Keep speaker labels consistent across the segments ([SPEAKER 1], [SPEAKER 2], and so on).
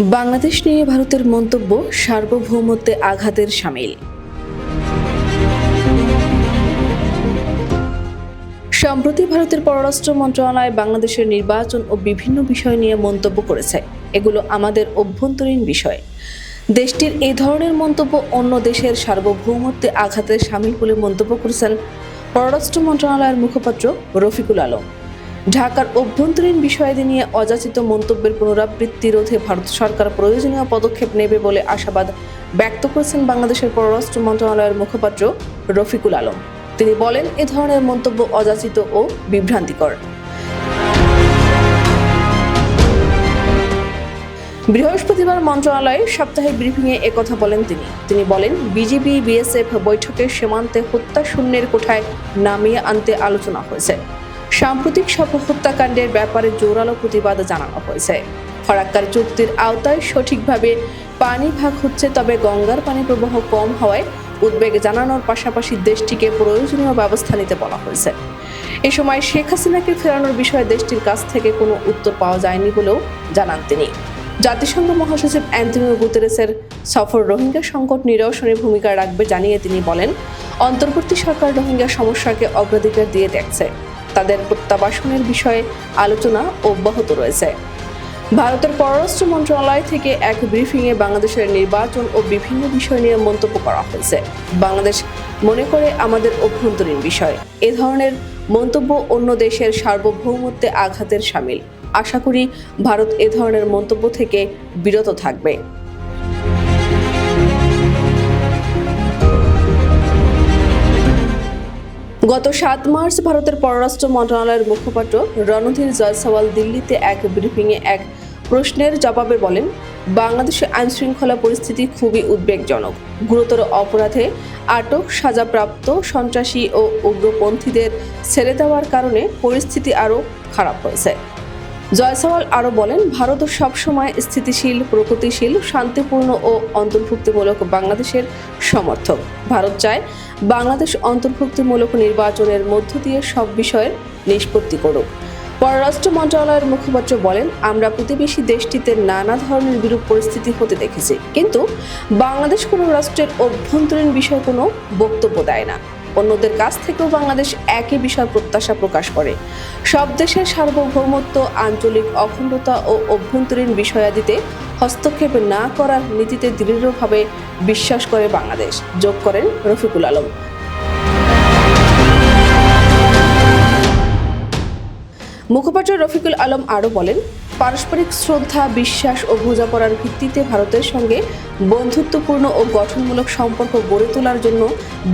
[SPEAKER 1] বাংলাদেশ নিয়ে ভারতের মন্তব্য সার্বভৌমত্বে আঘাতের সামিল। সম্প্রতি ভারতের পররাষ্ট্র মন্ত্রণালয় বাংলাদেশের নির্বাচন ও বিভিন্ন বিষয় নিয়ে মন্তব্য করেছে। এগুলো আমাদের অভ্যন্তরীণ বিষয়। দেশটির এই ধরনের মন্তব্য অন্য দেশের সার্বভৌমত্বে আঘাতের সামিল বলে মন্তব্য করেছেন পররাষ্ট্র মন্ত্রণালয়ের মুখপাত্র রফিকুল আলম। ঢাকার অভ্যন্তরীণ বিষয়াদি নিয়ে অযাচিত মন্তব্যের পুনরাবৃত্তি রোধে ভারত সরকার প্রয়োজনীয় পদক্ষেপ নেবে বলে আশাবাদ ব্যক্ত করেছেন বাংলাদেশের পররাষ্ট্র মন্ত্রণালয়ের মুখপাত্র রফিকুল আলম। তিনি বলেন, এ ধরনের মন্তব্য অযাচিত ও বিভ্রান্তিকর। বৃহস্পতিবার মন্ত্রণালয়ে সাপ্তাহিক ব্রিফিংয়ে একথা বলেন তিনি। তিনি বলেন বিজেপি বিএসএফ বৈঠকে সীমান্তে হত্যা শূন্যের কোঠায় নামিয়ে আনতে আলোচনা হয়েছে। সাম্প্রতিক সব হত্যাকাণ্ডের ব্যাপারে জোরালো প্রতিবাদ জানানো হয়েছে। ফরাক্কার চুক্তির আওতায় সঠিকভাবে পানি ভাগ হচ্ছে, তবে গঙ্গার পানি প্রবাহ কম হওয়ায় উদ্বেগ জানানোর পাশাপাশি দেশটিকে প্রয়োজনীয় ব্যবস্থা নিতে বলা হয়েছে। এ সময় শেখ হাসিনাকে ফেরানোর বিষয়ে দেশটির কাছ থেকে কোনো উত্তর পাওয়া যায়নি বলেও জানান তিনি। জাতিসংঘ মহাসচিব অ্যান্টনিও গুতেরেসের সফর রোহিঙ্গা সংকট নিরসনে ভূমিকা রাখবে জানিয়ে তিনি বলেন, অন্তর্বর্তী সরকার রোহিঙ্গা সমস্যাকে অগ্রাধিকার দিয়ে দেখছে। তাদের প্রত্যাবাসনের বিষয়ে আলোচনা অব্যাহত রয়েছে। ভারতের পররাষ্ট্র মন্ত্রণালয় থেকে এক ব্রিফিংয়ে বাংলাদেশের নির্বাচন ও বিভিন্ন বিষয় নিয়ে মন্তব্য করা হয়েছে। বাংলাদেশ মনে করে আমাদের অভ্যন্তরীণ বিষয়। এ ধরনের মন্তব্য অন্য দেশের সার্বভৌমত্বে আঘাতের সামিল। আশা করি ভারত এ ধরনের মন্তব্য থেকে বিরত থাকবে। গত সাত মার্চ ভারতের পররাষ্ট্র মন্ত্রণালয়ের মুখপাত্র রণধীর জয়সওয়াল দিল্লিতে এক ব্রিফিংয়ে এক প্রশ্নের জবাবে বলেন, বাংলাদেশে আইনশৃঙ্খলা পরিস্থিতি খুবই উদ্বেগজনক। গুরুতর অপরাধে আটক সাজাপ্রাপ্ত সন্ত্রাসী ও উগ্রপন্থীদের ছেড়ে দেওয়ার কারণে পরিস্থিতি আরও খারাপ হয়েছে। জয়সওয়াল আরও বলেন, ভারত সবসময় স্থিতিশীল, প্রগতিশীল, শান্তিপূর্ণ ও অন্তর্ভুক্তিমূলক বাংলাদেশের সমর্থক। ভারত চায় বাংলাদেশ অন্তর্ভুক্তিমূলক নির্বাচনের মধ্য দিয়ে সব বিষয়ের নিষ্পত্তি করুক। পররাষ্ট্র মন্ত্রণালয়ের মুখপাত্র বলেন, আমরা প্রতিবেশী দেশটিতে নানা ধরনের বিরূপ পরিস্থিতি হতে দেখেছি, কিন্তু বাংলাদেশ কোনো রাষ্ট্রের অভ্যন্তরীণ বিষয়ে কোনো বক্তব্য দেয় না। অন্যদের কাছ থেকেও বাংলাদেশ একই বিষয় প্রত্যাশা প্রকাশ করে। সব দেশের সার্বভৌমত্ব, আঞ্চলিক অখণ্ডতা ও অভ্যন্তরীণ বিষয়াদিতে হস্তক্ষেপ না করার নীতিতে দৃঢ়ভাবে বিশ্বাস করে বাংলাদেশ। যোগ করেন রফিকুল আলম। মুখপাত্র রফিকুল আলম আরও বলেন, পারস্পরিক শ্রদ্ধা, বিশ্বাস ও বোঝাপড়ার ভিত্তিতে ভারতের সঙ্গে বন্ধুত্বপূর্ণ ও গঠনমূলক সম্পর্ক গড়ে তোলার জন্য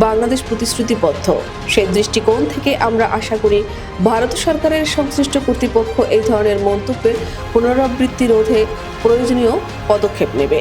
[SPEAKER 1] বাংলাদেশ প্রতিশ্রুতিবদ্ধ। সেই দৃষ্টিকোণ থেকে আমরা আশা করি, ভারত সরকারের সংশ্লিষ্ট কর্তৃপক্ষ এই ধরনের মন্তব্যের পুনরাবৃত্তি রোধে প্রয়োজনীয় পদক্ষেপ নেবে।